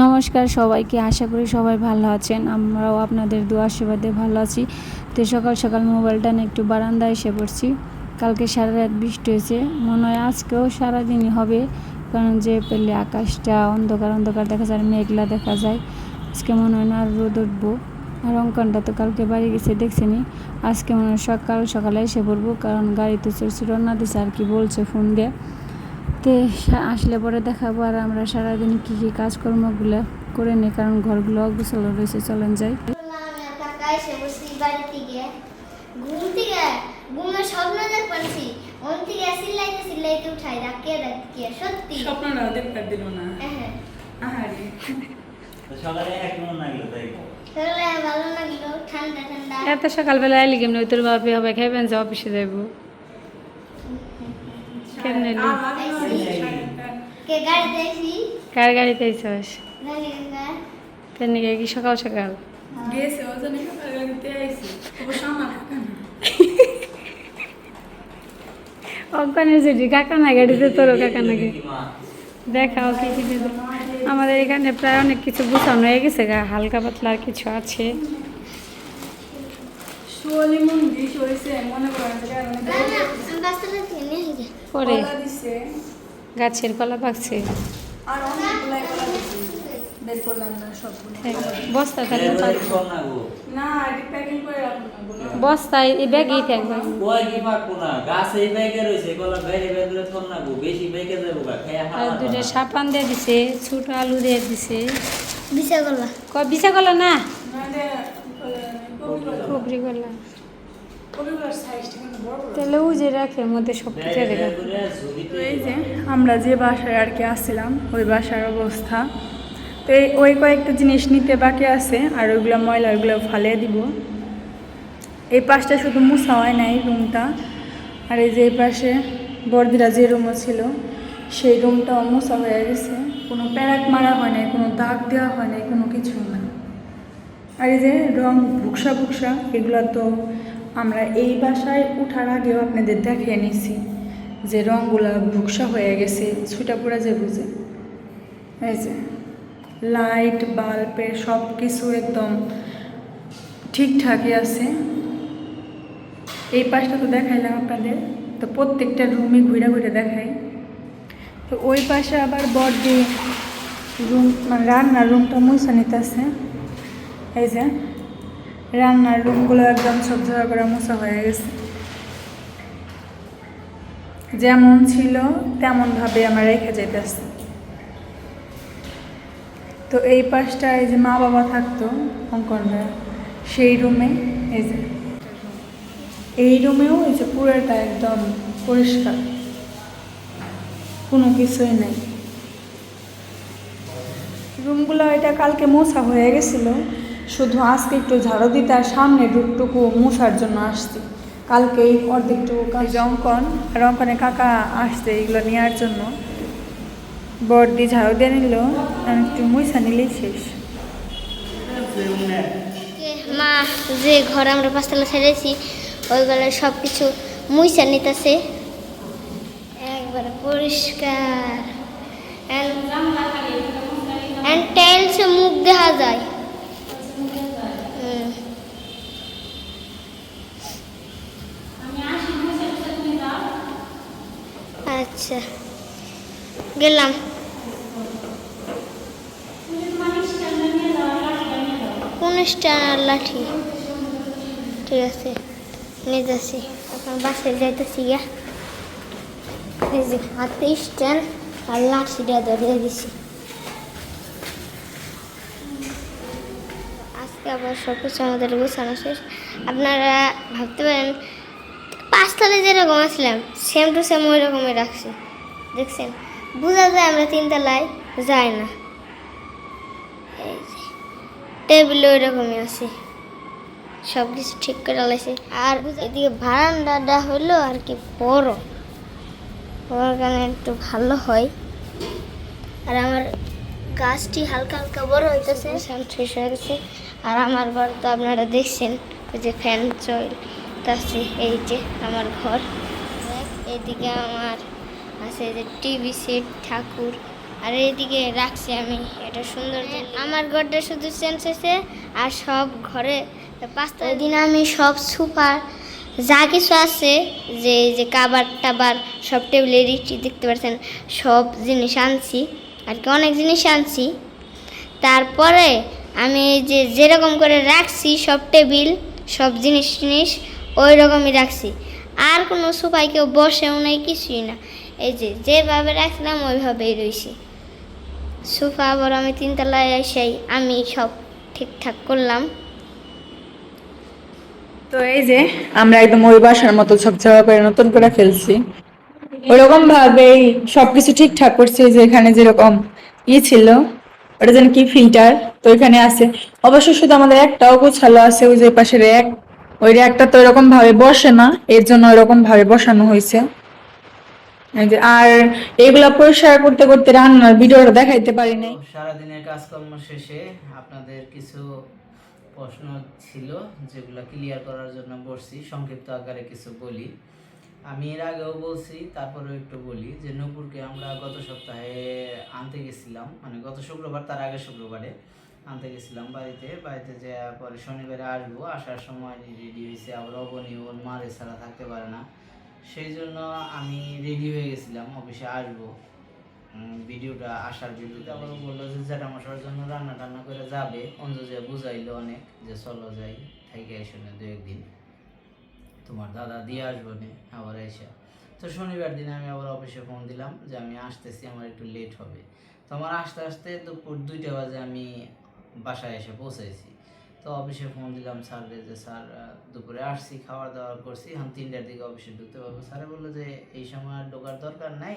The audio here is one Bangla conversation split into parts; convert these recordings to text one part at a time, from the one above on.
নমস্কার সবাইকে, আশা করি সবাই ভালো আছেন। আমরাও আপনাদের দু আশীর্বাদে ভালো আছি। তো সকাল সকাল মোবাইলটা একটু বারান্দায় এসে পড়ছি। কালকে সারা রাত বৃষ্টি হয়েছে। মনে হয় আজকেও সারাদিনই হবে। কারণ যে পেলে আকাশটা অন্ধকার অন্ধকার দেখা যায়, মেঘলা দেখা যায়। আজকে মনে হয় না আর রোদ উঠবো। আর অঙ্কনটা তো কালকে বাড়ি গেছে দেখছিনি আজকে মনে হয় সকাল সকালে এসে পড়ব। কারণ গাড়িতে চড়ছি রওনা দিছে আর কি বলছে ফোন দিয়ে। তে সা- আসলে পরে দেখাবো আর আমরা সারাদিন কী কী কাজকর্মগুলো করে নিই কারণ ঘরগুলো অগুছালো রয়েছে চলেন যাই। ঘুম থেকে ঘুমে স্বপ্ন দেখ ওন থেকে সিল্লাইতে সিল্লাইতে উঠাই ডাকিয়ে ডাকিয়ে সত্যি দেখতে দিল না। হ্যাঁ আহারে। সকালে এক লাগল তাই। তাহলে ভালো লাগল ঠান্ডা ঠান্ডা এত সকালবেলা এলি কেমনি? তোর বাপি হবে খাইবেন যে অফিসে যাইব। কেমনে এলি? কে গাড়িতে আইসি কার গাড়িতে আইসস? তেমনি কি সকাল সকাল? গেছে ও জানে সকালে গাড়িতে আইছি অবশ্য আমার কাকা না। অজ্ঞানের যেটি কাকা না গাড়িতে তোরও কাকা নাকি দেখাও কি কি দিবে। আমাদের এখানে প্রায় অনেক কিছু গুছানো হয়ে গেছে গা হালকা পাতলা আর কিছু আছে। মন্দির না না পরে গাছের কলা পাকছে। না বস্তা না না প্যাকিং করে না বলো বস্তায় এই ব্যাগেই থাকবে। কয় কি পাকবো না? গাছ এই ব্যাগে রয়েছে কলা বাইরে না গো বেশি ব্যাগে যাব গা খেয়ে আর দুটো সাপান দিয়ে দিছে ছোট আলু দিয়ে দিছে। বিশা গলা ক বিছা কলা না কবরি কলা তাহলে ও যে রাখে মধ্যে সব কিছু রেখে এই যে, আমরা যে বাসায় আর কি আসছিলাম, ওই বাসার অবস্থা। তো এই, ওই কয়েকটা জিনিস নিতে বাকি আছে, আর ওইগুলো ময়লা ওইগুলো ফালিয়ে দিব। এই পাশটা শুধু মুছা হয় নাই রুমটা। আর এই যে এই পাশে বর্দিরা যে রুমও ছিল, সেই রুমটাও মোছা হয়ে গেছে। কোনো প্যারাক মারা হয় নাই, কোনো দাগ দেওয়া হয় নাই, কোনো কিছু না আর এই যে রং ভুকসা ভুকসা, এগুলো তো আমরা এই বাসায় উঠার আগেও আপনাদের দেখিয়ে নিছি যে রঙগুলো ভুকসা হয়ে গেছে ছুটা পুরা যে বুঝে এই যে, লাইট বাল্বের সব কিছু একদম ঠিকঠাকই আছে। এই পাশটা তো দেখাইলাম আপনাদের, তো প্রত্যেকটা রুমে ঘুরে ঘুরে দেখাই। তো ওই পাশে আবার বডি রুম মানে রান্নার রুমটা মুছা নিতেছে। এই যে রান্নার রুমগুলো একদম ঝরঝরা করে মোছা হয়ে গেছে। যেমন ছিল, তেমনভাবে আমরা রেখে যেতেছি তো এই পাশটা এই যে মা বাবা থাকতো অঙ্কনরা সেই রুমে এই যে, এই রুমেও এই যে পুরোটা একদম পরিষ্কার। কোনো কিছুই নেই। রুমগুলো এটা কালকে মোছা হয়ে গেছিল। শুধু আজকে একটু ঝাড়ু দিতে আর সামনে ডুকটুকু মোছার জন্য আসছি। কালকে এই অর্ধেকটুকু কাজ। অঙ্কন আর অঙ্কনে কাকা আসছে এগুলো নেওয়ার জন্য। বর্দি ঝাড়ু দিয়ে নিল আর একটু মুছা নিলেই শেষ। মা যে ঘর আমরা পাঁচতলা ছেড়েছি ওইগুলো সব কিছু মুইসা নিতেছে। একবারে পরিষ্কার। অ্যান্ড টাইলসে মুখ দেখা যায় হুম। আচ্ছা গেলাম। কোন স্টার লাঠি? ঠিক আছে, নিয়ে যাচ্ছি। এখন বাসে যাইতেছি যে হাতে স্ট্যান্ড আর লাঠিটা ধরিয়ে দিছি। আজকে আবার সব কিছু আমাদের গোছানো শেষ। আপনারা ভাবতে পারেন পাঁচতলে যেরকম আসলাম সেম টু সেম ওই রকমই রাখছি। দেখছেন? বোঝা যায় আমরা তিনতলায় যাই না। এই টেবিল ওই রকমই আছে। সব কিছু ঠিক করে লাইছে আর এদিকে বারান্দাটা হলো আর কি বড়। ওর কারণে একটু ভালো হয়। আর আমার গাছটি হালকা হালকা বড় হইতেছে। শেষ হয়ে গেছে। আর আমার ঘর তো আপনারা দেখছেন, ওই যে ফ্যান চলতেছে এই যে আমার ঘর। এদিকে আমার আছে যে টিভি সেট ঠাকুর। আর এইদিকে রাখছি আমি এটা সুন্দর আমার ঘরটা শুধু চেঞ্জ হয়েছে আর সব ঘরে পাঁচটা দিন আমি সব সুপার যা কিছু আছে যে এই যে কাবার টাবার সব টেবিলে রিটি দেখতে পাচ্ছেন সব জিনিস আনছি আর কি অনেক জিনিস আনছি। তারপরে আমি যে যেরকম করে রাখছি সব টেবিল সব জিনিস টিনিস ওই রকমই রাখছি। আর কোনো সুপাই কেউ বসেও নেই, কিছুই না। এই যে, যেভাবে রাখলাম ওইভাবেই রয়েছি সোফা আবার আমি তিনতলায় এসেই আমি সব ঠিকঠাক করলাম। তো এই যে, আমরা একদম ওই বাসার মতো ঝকঝকা করে নতুন করে ফেলছি। ওরকম ভাবেই সবকিছু ঠিকঠাক করছি যে এখানে যেরকম ই ছিল, ওটা যেন কি ফিল্টার, তো এখানে আছে। অবশ্য শুধু আমাদের একটাও গোছালো আছে, ওই যে পাশের র্যাক ওই র্যাকটা তো এরকম ভাবে বসে না, এর জন্য এরকম ভাবে বসানো হয়েছে। আর এগুলা পরিষ্কার করতে করতে রান্নার ভিডিওটা দেখাইতে পারি নাই। সারাদিনের কাজকর্ম শেষে আপনাদের কিছু প্রশ্ন ছিল, যেগুলো ক্লিয়ার করার জন্য বসছি, সংক্ষিপ্ত আকারে কিছু বলি। আমি এর আগেও বলছি, তারপরেও একটু বলি, যে নূপুরকে আমরা গত সপ্তাহে আনতে গেছিলাম মানে গত শুক্রবার, তার আগে শুক্রবারে। আনতে গেছিলাম বাড়িতে। বাড়িতে যে পরে শনিবারে আসব আসার সময় রেডি হয়েছে। আবার অবনী ওর মার এছাড়া থাকতে পারে না। সেই জন্য আমি রেডি হয়ে গেছিলাম অফিসে আসব। ভিডিওটা আসার ভিডিওতে আবার বলল যে জ্যাঠা মশার জন্য রান্না টান্না করে যাবে। অঞ্জু যে বুঝাইলো অনেক যে চলো যাই থাইকে এসে না দু একদিন। তোমার দাদা দিয়ে আসব নে আবার এসে তো শনিবার দিনে আমি আবার অফিসে ফোন দিলাম যে আমি আসতেছি আমার একটু লেট হবে। তো আমার আসতে আসতে দুপুর দুইটা বাজে আমি বাসায় এসে পৌঁছেছি তো অফিসে ফোন দিলাম স্যাররে যে, স্যার দুপুরে আসছি খাওয়া দাওয়া করছি। এখন তিনটার দিকে অফিসে ঢুকতে পারব। স্যারে বলল যে, এই সময় আর ঢোকার দরকার নাই।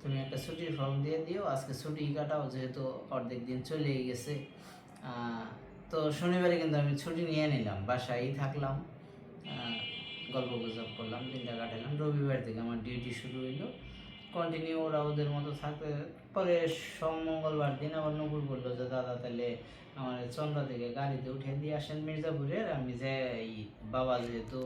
তুমি একটা ছুটির ফর্ম দিয়ে দিও। আজকে ছুটি কাটাও, যেহেতু অর্ধেক দিন চলেই গেছে। তো শনিবারে কিন্তু আমি ছুটি নিয়ে নিলাম। বাসায়ই থাকলাম। গল্প গুজব করলাম, দিনটা কাটালাম। রবিবার থেকে আমার ডিউটি শুরু হইল। কন্টিনিউ ওরা ওদের মতো থাকতে। পরে মঙ্গলবার দিন আবার নকুল বলল যে, দাদা, তাহলে আমার চন্দ্রা থেকে গাড়িতে উঠে দিয়ে আসেন মির্জাপুরের। আমি যে এই বাবা যেহেতু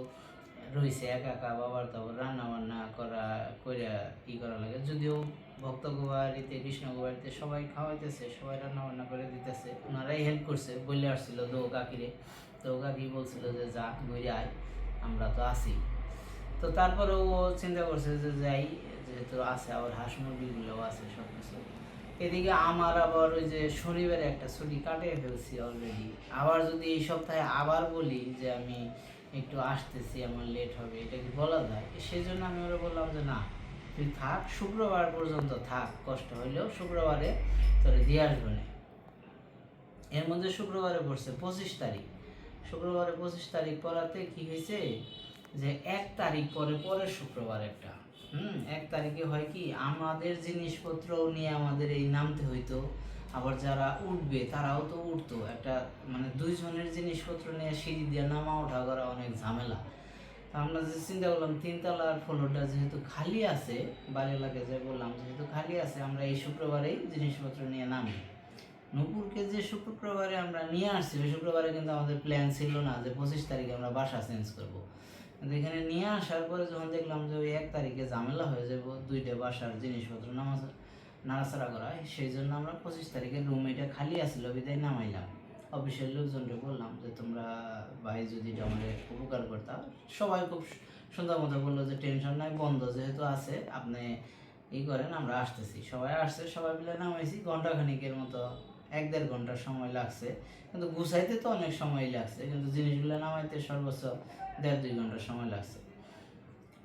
রয়েছে একা একা, বাবার তো রান্না বান্না করা, কইরা ই করা লাগে। যদিও ভক্ত গোবাড়িতে কৃষ্ণ গোবাড়িতে সবাই খাওয়াইতেছে, সবাই রান্না বান্না করে দিতেছে। ওনারাই হেল্প করছে। বলে আসছিল দো কাকিরে। তো কাকি বলছিল যে, যা ঘুরে আয়। আমরা তো আছি। তো তারপরে ও চিন্তা করছে যে যাই, যেহেতু আছে আবার হাঁস মুরগিগুলোও আছে সব কিছু এদিকে আমার আবার ওই যে শনিবারে একটা ছুটি কাটিয়ে ফেলছি অলরেডি আবার যদি এই সপ্তাহে আবার বলি যে আমি একটু আসতেছি, আমার লেট হবে, এটা কি বলা যায়? সেই জন্য আমি ওরা বললাম যে না, তুই থাক, শুক্রবার পর্যন্ত থাক, কষ্ট হইলেও শুক্রবারে তোরে দিয়ে আসবে না। এর মধ্যে শুক্রবারে পড়ছে পঁচিশ তারিখ। শুক্রবারে পঁচিশ তারিখ পড়াতে কি হয়েছে? যে এক তারিখ পরে পরের শুক্রবার একটা। হুম, এক তারিখে হয় কি, আমাদের জিনিসপত্র নিয়ে আমাদের এই নামতে হইতো, আবার যারা উঠবে তারাও তো উঠতো। একটা মানে দুইজনের জিনিসপত্র নিয়ে সিঁড়ি দিয়ে নামা ওঠা করা অনেক ঝামেলা। তো আমরা যে চিন্তা করলাম তিনতলার ফ্লোরটা যেহেতু খালি আছে, বাড়ি এলাকায় যে বললাম, যেহেতু খালি আছে, আমরা এই শুক্রবারেই জিনিসপত্র নিয়ে নামি। নূপুরকে যে শুক্রবারে আমরা নিয়ে আসছি, ওই শুক্রবারে কিন্তু আমাদের প্ল্যান ছিল না যে পঁচিশ তারিখে আমরা বাসা চেঞ্জ করব। এখানে নিয়ে আসার পরে যখন দেখলাম যে ওই এক তারিখে ঝামেলা হয়ে যাব, দুইটা বাসার জিনিসপত্র নামাজ, নাড়াচাড়া করা হয় সেই জন্য আমরা পঁচিশ তারিখে রুম এটা খালি আসছিল বিদায় নামাইলাম। অফিসের লোকজনকে বললাম যে, তোমরা ভাই যদি এটা আমাদের উপকার করতাম সবাই খুব সুন্দর মতো বলল যে, টেনশন নাই, বন্ধ যেহেতু আছে, আপনি ই করেন, আমরা আসতেছি। সবাই আসছে, সবাই মিলে নামাইছি ঘণ্টা খানিকের মতো এক দেড় ঘণ্টার সময় লাগছে। কিন্তু গুছাইতে তো অনেক সময় লাগছে কিন্তু জিনিসগুলো নামাইতে সর্বোচ্চ দেড় দুই ঘণ্টা সময় লাগছে।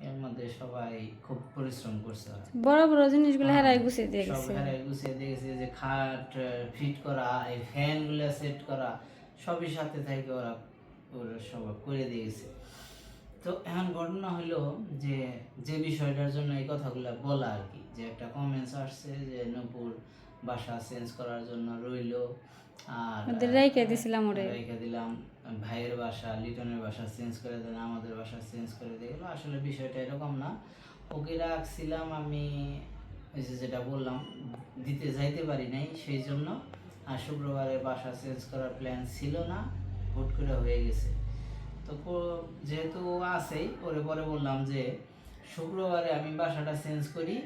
এর মধ্যে সবাই খুব পরিশ্রম করছে। বড় বড় জিনিসগুলো হেরাই গুছিয়ে দিয়ে সব হেরাই গুছিয়ে যে খাট ফিট করা এই সেট করা সবই সাথে থেকে ওরা ওরা সব করে দিয়েছে তো এখন ঘটনা হলো যে যে বিষয়টার জন্য এই কথাগুলো বলা আর কি যে একটা কমেন্টস আসছে যে নূপুর বাসা চেঞ্জ করার জন্য রইল। আর রেখে দিছিলাম ওরে। রেখে দিলাম। ভাইয়ের বাসা লিটনের বাসা চেঞ্জ করে দেন আমাদের বাসা চেঞ্জ করে দিয়ে গেলো। আসলে বিষয়টা এরকম না। ওকে রাখছিলাম আমি ওই যে যেটা বললাম দিতে যাইতে পারি নাই সেই জন্য আর শুক্রবারে বাসা চেঞ্জ করার প্ল্যান ছিল না হুট করে হয়ে গেছে। তো যেহেতু আছেই ওরে পরে বললাম যে শুক্রবারে আমি বাসাটা চেঞ্জ করি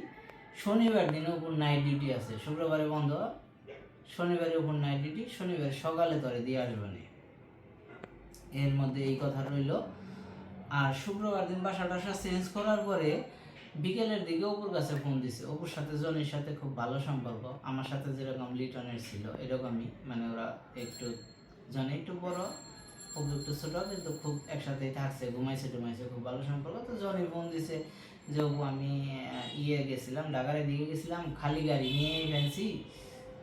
শনিবার দিনে উপর নাইট ডিউটি আছে। শুক্রবারে বন্ধ, শনিবারে উপর নাইট ডিউটি শনিবার সকালে তোরে দিয়ে আসবে। এর মধ্যে এই কথা রইল। আর শুক্রবার দিন বাসা টাসা চেঞ্জ করার পরে বিকেলের দিকে অপুর কাছে ফোন দিছে। অপুর সাথে জনির সাথে খুব ভালো সম্পর্ক। আমার সাথে যেরকম লিটনের ছিল, এরকমই। মানে ওরা একটু, জনে একটু বড় অপু একটু ছোট, কিন্তু খুব একসাথেই থাকছে ঘুমাইছে টুমাইছে খুব ভালো সম্পর্ক। তো জনি ফোন দিছে যে আমি ইয়ে গেছিলাম ঢাকার দিকে গেছিলাম, খালি গাড়ি নিয়ে ফেলছি,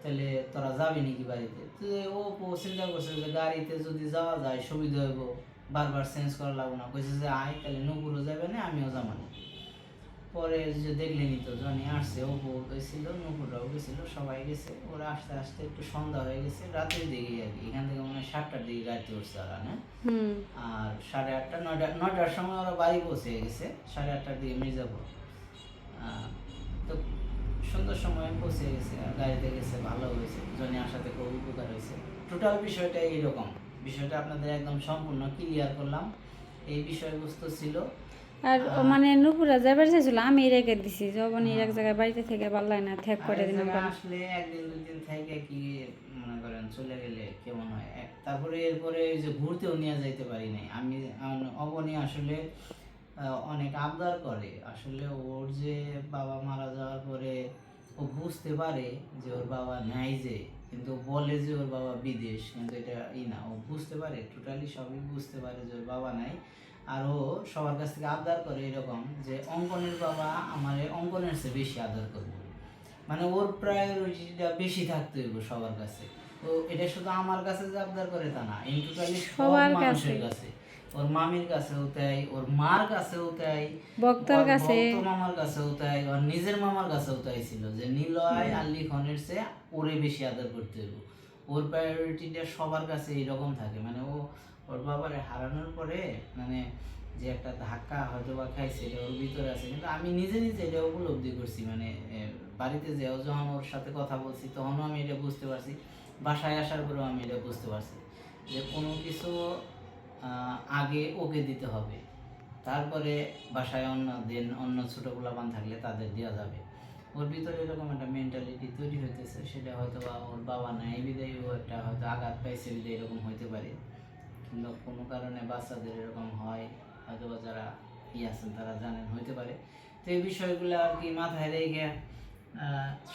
তাহলে তোরা যাবি নাকি বাড়িতে? তো ও চিন্তা করছে যে গাড়িতে যদি যাওয়া যায় সুবিধা হইব, বারবার চেঞ্জ করা লাগবে না। কইছে যে আয়, তাহলে নুপুরও যাবে না, আমিও যাব না। পরে যে দেখলেনি তো জনি আসছে অপু গেছিল নুপুররাও গেছিল সবাই গেছে। ওরা আস্তে আস্তে একটু সন্ধ্যা হয়ে গেছে রাতের দিকে আর কি। এখান থেকে মনে হয় সাতটার দিকে গাড়িতে উঠছে ওরা না? হুম। আর সাড়ে আটটা নয়টা নয়টার সময় ওরা বাড়ি পৌঁছে গেছে সাড়ে আটটার দিকে মির্জাপুর। তো সুন্দর সময় পৌঁছে গেছে আর গাড়িতে গেছে ভালো হয়েছে। জনি আসাতে খুব উপকার হয়েছে। টোটাল বিষয়টা এইরকম বিষয়টা আপনাদের একদম সম্পূর্ণ ক্লিয়ার করলাম। এই বিষয়বস্তু ছিল আর মানে নুপুরা যাবার চাইছিল আমি রেখে দিছি যখন এক জায়গায় বাড়িতে থেকে লাগে না ত্যাগ করে দিলাম। আসলে একদিন দুই দিন থেকে কি মনে করেন চলে গেলে কেমন হয়? তারপরে এরপরে যে ঘুরতেও নিয়ে যাইতে পারি নাই। আমি আম- অবনী আসলে অনেক আবদার করে। আসলে ওর যে বাবা মারা যাওয়ার পরে ও বুঝতে পারে যে ওর বাবা নাই যে কিন্তু বলে যে ওর বাবা বিদেশ কিন্তু এটা ই না। ও বুঝতে পারে টোটালি সবই বুঝতে পারে যে ওর বাবা নাই। আর ও সবার কাছ থেকে আবদার করে এরকম যে অঙ্কনের বাবা আমার অঙ্কনের চেয়ে বেশি আদর করবে। মানে ওর প্রায়োরিটিটা বেশি থাকতে হইব সবার কাছে। তো এটা শুধু আমার কাছে যে আবদার করে তা না এই টোটালি সব সবার মানুষের কাছে। ওর মামির কাছেও তাই ওর মার কাছেও তাই বক্তার কাছে। মামার কাছেও তাই ওর নিজের মামার কাছেও তাই ছিল যে নিলয় আর লিখনের চেয়ে ওরে বেশি আদর করতে হইব। ওর প্রায়োরিটিটা সবার কাছে এরকম থাকে। মানে ও ওর বাবারে হারানোর পরে মানে যে একটা ধাক্কা হয়তো বা খাইছে, এটা ওর ভিতরে আছে। কিন্তু আমি নিজে নিজে এটা উপলব্ধি করছি মানে বাড়িতে যেও যখন ওর সাথে কথা বলছি, তখনও আমি এটা বুঝতে পারছি, বাসায় আসার পরেও আমি এটা বুঝতে পারছি যে কোনো কিছু আগে ওকে দিতে হবে। তারপরে বাসায় অন্য দিন, অন্য ছোটো পোলাপান থাকলে তাদের দেওয়া যাবে। ওর ভিতরে এরকম একটা মেন্টালিটি তৈরি হইতেছে, সেটা হয়তো বা ওর বাবা নাই বিদায় ও একটা হয়তো আঘাত পাইছে, বিদায় এরকম হইতে পারে। কিংবা কোনো কারণে বাচ্চাদের এরকম হয় হয়তো বা যারা ই আছেন তারা জানেন হইতে পারে। তো এই বিষয়গুলো আর কি মাথায় রেখে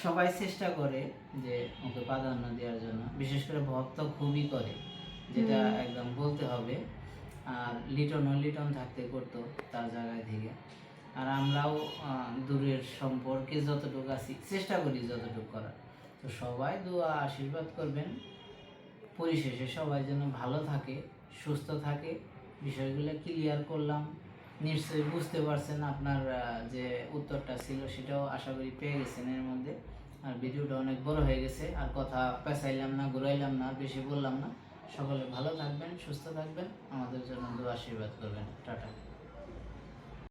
সবাই চেষ্টা করে যে ওকে প্রাধান্য দেওয়ার জন্য। বিশেষ করে ভক্ত খুবই করে যেটা একদম বলতে হবে। আর লিটনও লিটন থাকতে করতো তার জায়গায় থেকে। আর আমরাও দূরের সম্পর্কে যতটুকু আছি চেষ্টা করি যতটুকু করার। তো সবাই দোয়া আশীর্বাদ করবেন। পরিশেষে সবাই যেন ভালো থাকে। সুস্থ থাকে। বিষয়গুলো ক্লিয়ার করলাম। নিশ্চয়ই বুঝতে পারছেন আপনার যে উত্তরটা ছিল সেটাও আশা করি পেয়ে গেছেন এর মধ্যে। আর ভিডিওটা অনেক বড় হয়ে গেছে। আর কথা পেঁচাইলাম না, ঘুরাইলাম না, বেশি বললাম না। সকলে ভালো থাকবেন, সুস্থ থাকবেন। আমাদের জন্য দু আশীর্বাদ করবেন। টাটা।